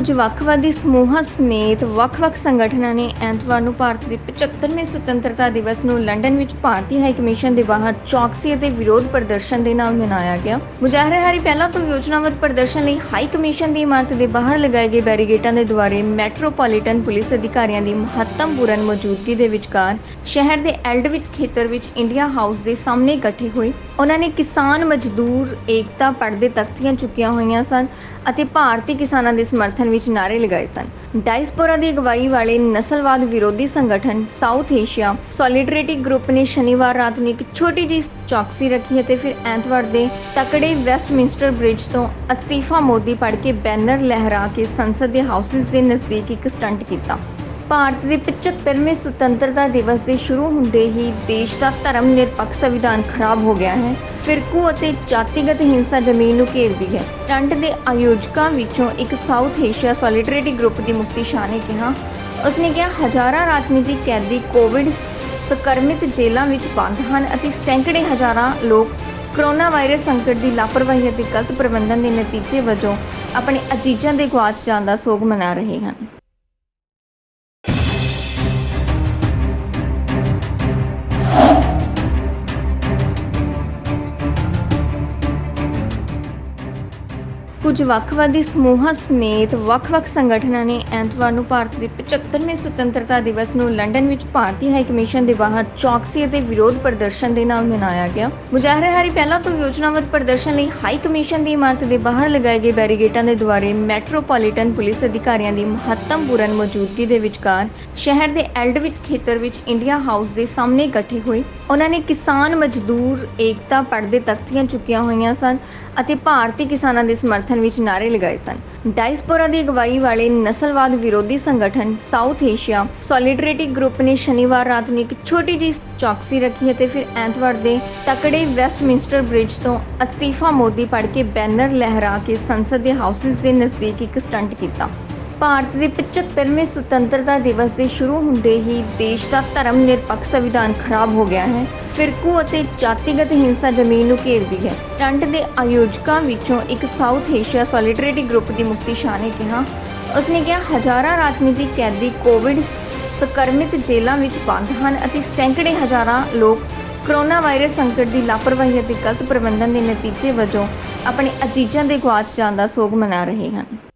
ਕੁਝ ਵੱਖਵਾਦੀ ਸਮੂਹਾਂ ਸਮੇਤ ਵੱਖ-ਵੱਖ ਸੰਗਠਨਾਂ ਨੇ ਐਤਵਾਰ ਨੂੰ ਭਾਰਤ ਦੇ 75ਵੇਂ ਸੁਤੰਤਰਤਾ ਦਿਵਸ ਨੂੰ ਲੰਡਨ ਵਿੱਚ ਭਾਰਤੀ ਹਾਈ ਕਮਿਸ਼ਨ ਦੇ ਬਾਹਰ ਚੌਕਸੀ ਅਤੇ ਵਿਰੋਧ ਪ੍ਰਦਰਸ਼ਨ ਦੇ ਨਾਲ ਮਨਾਇਆ ਗਿਆ। ਮੁਜ਼ਾਹਰੇਹਾਰੀ ਪਹਿਲਾਂ ਤੋਂ ਯੋਜਨਾਬੱਧ ਪ੍ਰਦਰਸ਼ਨ ਲਈ ਹਾਈ ਕਮਿਸ਼ਨ ਦੀ ਇਮਾਰਤ ਦੇ ਬਾਹਰ ਲਗਾਏ ਗਏ ਬੈਰੀਗੇਟਾਂ ਦੇ ਦੁਆਰੇ ਮੈਟਰੋਪੋਲੀਟਨ ਪੁਲਿਸ ਅਧਿਕਾਰੀਆਂ ਦੀ ਮਹੱਤਵਪੂਰਨ ਮੌਜੂਦਗੀ ਦੇ ਵਿਚਕਾਰ ਸ਼ਹਿਰ ਦੇ ਐਲਡਵਿਚ ਖੇਤਰ ਵਿੱਚ ਇੰਡੀਆ ਹਾਊਸ ਦੇ ਸਾਹਮਣੇ ਇਕੱਠੇ ਹੋਏ। ਉਹਨਾਂ ਨੇ ਕਿਸਾਨ ਮਜ਼ਦੂਰ ਏਕਤਾ ਪੜ੍ਹਦੇ ਤਖਤੀਆਂ ਚੁੱਕੀਆਂ ਹੋਈਆਂ ਸਨ ਅਤੇ ਭਾਰਤੀ ਕਿਸਾਨਾਂ ਦੇ ਸਮਰਥਨ ਵਿੱਚ ਨਾਅਰੇ ਲਗਾਏ ਸਨ। ਡਾਇਸਪੋਰਾ ਦੀ ਅਗਵਾਈ ਵਾਲੇ ਨਸਲਵਾਦ ਵਿਰੋਧੀ ਸੰਗਠਨ ਸਾਊਥ ਏਸ਼ੀਆ ਸੋਲਿਡਰਿਟੀ ਗਰੁੱਪ ਨੇ ਸ਼ਨੀਵਾਰ ਰਾਤ ਨੂੰ ਇੱਕ ਛੋਟੀ ਜਿਹੀ ਚੌਕਸੀ ਰੱਖੀ ਅਤੇ ਫਿਰ ਐਤਵਾਰ ਦੇ ਤਕੜੇ ਵੈਸਟਮਿੰਸਟਰ ਬ੍ਰਿਜ ਤੋਂ ਅਸਤੀਫਾ ਮੋਦੀ ਪੜ੍ਹ ਕੇ ਬੈਨਰ ਲਹਿਰਾ ਕੇ ਸੰਸਦ ਦੇ ਹਾਊਸਿਸ ਦੇ ਨਜ਼ਦੀਕ ਇੱਕ ਸਟੰਟ ਕੀਤਾ। ਭਾਰਤ ਦੇ 75ਵੇਂ ਸੁਤੰਤਰਤਾ ਦਿਵਸ ਦੇ ਸ਼ੁਰੂ ਹੁੰਦੇ ਹੀ ਦੇਸ਼ ਦਾ ਧਰਮ ਨਿਰਪੱਖ ਸੰਵਿਧਾਨ ਖਰਾਬ ਹੋ ਗਿਆ ਹੈ। ਫਿਰਕੂ ਅਤੇ ਜਾਤੀਗਤ ਹਿੰਸਾ ਜ਼ਮੀਨ ਨੂੰ ਘੇਰਦੀ ਹੈ। ਸਟੰਟ ਦੇ ਆਯੋਜਕਾਂ ਵਿੱਚੋਂ ਇੱਕ ਸਾਊਥ ਏਸ਼ੀਆ ਸੋਲਿਡਰਿਟੀ ਗਰੁੱਪ ਦੀ ਮੁਕਤੀ ਸ਼ਾਹ ਨੇ ਕਿਹਾ। ਉਸਨੇ ਕਿਹਾ, ਹਜ਼ਾਰਾਂ ਰਾਜਨੀਤਿਕ ਕੈਦੀ ਕੋਵਿਡ ਸਕਰਮਿਤ ਜੇਲ੍ਹਾਂ ਵਿੱਚ ਬੰਦ ਹਨ ਅਤੇ ਸੈਂਕੜੇ ਹਜ਼ਾਰਾਂ ਲੋਕ ਕਰੋਨਾ ਵਾਇਰਸ ਸੰਕਟ ਦੀ ਲਾਪਰਵਾਹੀ ਅਤੇ ਗਲਤ ਪ੍ਰਬੰਧਨ ਦੇ ਨਤੀਜੇ ਵਜੋਂ ਆਪਣੇ ਅਜੀਜ਼ਾਂ ਦੇ ਗੁਆਚ ਜਾਣ ਦਾ ਸੋਗ ਮਨਾ ਰਹੇ ਹਨ। ਕੁਝ ਵੱਖਵਾਦੀ ਸਮੂਹਾਂ ਸਮੇਤ ਵੱਖ-ਵੱਖ ਸੰਗਠਨਾਂ ਨੇ ਐਤਵਾਰ ਨੂੰ ਭਾਰਤ ਦੇ 75ਵੇਂ ਸੁਤੰਤਰਤਾ ਦਿਵਸ ਨੂੰ ਲੰਡਨ ਵਿੱਚ ਭਾਰਤੀ ਹਾਈ ਕਮਿਸ਼ਨ ਦੇ ਬਾਹਰ ਚੌਕਸੀ ਅਤੇ ਵਿਰੋਧ ਪ੍ਰਦਰਸ਼ਨ ਦੇ ਨਾਲ ਮਨਾਇਆ ਗਿਆ। ਮੁਜ਼ਾਹਰੇਹਾਰੀ ਪਹਿਲਾਂ ਤੋਂ ਯੋਜਨਾਬੱਧ ਪ੍ਰਦਰਸ਼ਨ ਲਈ ਹਾਈ ਕਮਿਸ਼ਨ ਦੀ ਇਮਾਰਤ ਦੇ ਬਾਹਰ ਲਗਾਏ ਗਏ ਬੈਰੀਗੇਟਾਂ ਦੇ ਦੁਆਰੇ ਮੈਟਰੋਪੋਲੀਟਨ ਪੁਲਿਸ ਅਧਿਕਾਰੀਆਂ ਦੀ ਮਹੱਤਵਪੂਰਨ ਮੌਜੂਦਗੀ ਦੇ ਵਿਚਕਾਰ ਸ਼ਹਿਰ ਦੇ ਐਲਡਵਿਚ ਖੇਤਰ ਵਿੱਚ ਇੰਡੀਆ ਹਾਊਸ ਦੇ ਸਾਹਮਣੇ ਇਕੱਠੇ ਹੋਏ। ਉਹਨਾਂ ਨੇ ਕਿਸਾਨ ਮਜ਼ਦੂਰ ਏਕਤਾ ਪੜ੍ਹਦੇ ਤਖਤੀਆਂ ਚੁੱਕੀਆਂ ਹੋਈਆਂ ਸਨ ਅਤੇ ਭਾਰਤੀ ਕਿਸਾਨਾਂ ਦੇ ਸਮਰਥਨ ਵਿੱਚ ਨਾਅਰੇ ਲਗਾਏ ਸਨ। ਡਾਇਸਪੋਰਾ ਦੀ ਅਗਵਾਈ ਵਾਲੇ ਨਸਲਵਾਦ ਵਿਰੋਧੀ ਸੰਗਠਨ ਸਾਊਥ ਏਸ਼ੀਆ ਸੋਲਿਡਰਿਟੀ ਗਰੁੱਪ ਨੇ ਸ਼ਨੀਵਾਰ ਰਾਤ ਨੂੰ ਇੱਕ ਛੋਟੀ ਜਿਹੀ ਚੌਕਸੀ ਰੱਖੀ ਅਤੇ ਫਿਰ ਐਤਵਾਰ ਦੇ ਤਕੜੇ ਵੈਸਟਮਿੰਸਟਰ ਬ੍ਰਿਜ ਤੋਂ ਅਸਤੀਫਾ ਮੋਦੀ ਪੜ੍ਹ ਕੇ ਬੈਨਰ ਲਹਿਰਾ ਕੇ ਸੰਸਦ ਦੇ ਹਾਊਸਿਸ ਦੇ ਨਜ਼ਦੀਕ ਇੱਕ ਸਟੰਟ ਕੀਤਾ। ਭਾਰਤ ਦੇ 75ਵੇਂ ਸੁਤੰਤਰਤਾ ਦਿਵਸ ਦੇ ਸ਼ੁਰੂ ਹੁੰਦੇ ਹੀ ਦੇਸ਼ ਦਾ ਧਰਮ ਨਿਰਪੱਖ ਸੰਵਿਧਾਨ ਖਰਾਬ ਹੋ ਗਿਆ ਹੈ। ਫਿਰਕੂ ਅਤੇ ਜਾਤੀਗਤ ਹਿੰਸਾ ਜ਼ਮੀਨ ਨੂੰ ਘੇਰਦੀ ਹੈ। ਸਟੰਟ ਦੇ ਆਯੋਜਕਾਂ ਵਿੱਚੋਂ ਇੱਕ ਸਾਊਥ ਏਸ਼ੀਆ ਸੋਲਿਡਰਿਟੀ ਗਰੁੱਪ ਦੀ ਮੁਕਤੀ ਸ਼ਾਹ ਨੇ ਕਿਹਾ। ਉਸਨੇ ਕਿਹਾ, ਹਜ਼ਾਰਾਂ ਰਾਜਨੀਤਿਕ ਕੈਦੀ ਕੋਵਿਡ ਸਕਰਮਿਤ ਜੇਲ੍ਹਾਂ ਵਿੱਚ ਬੰਦ ਹਨ ਅਤੇ ਸੈਂਕੜੇ ਹਜ਼ਾਰਾਂ ਲੋਕ ਕਰੋਨਾ ਵਾਇਰਸ ਸੰਕਟ ਦੀ ਲਾਪਰਵਾਹੀ ਅਤੇ ਗਲਤ ਪ੍ਰਬੰਧਨ ਦੇ ਨਤੀਜੇ ਵਜੋਂ ਆਪਣੇ ਅਜੀਜ਼ਾਂ ਦੇ ਗੁਆਚ ਜਾਣ ਦਾ ਸੋਗ ਮਨਾ ਰਹੇ ਹਨ।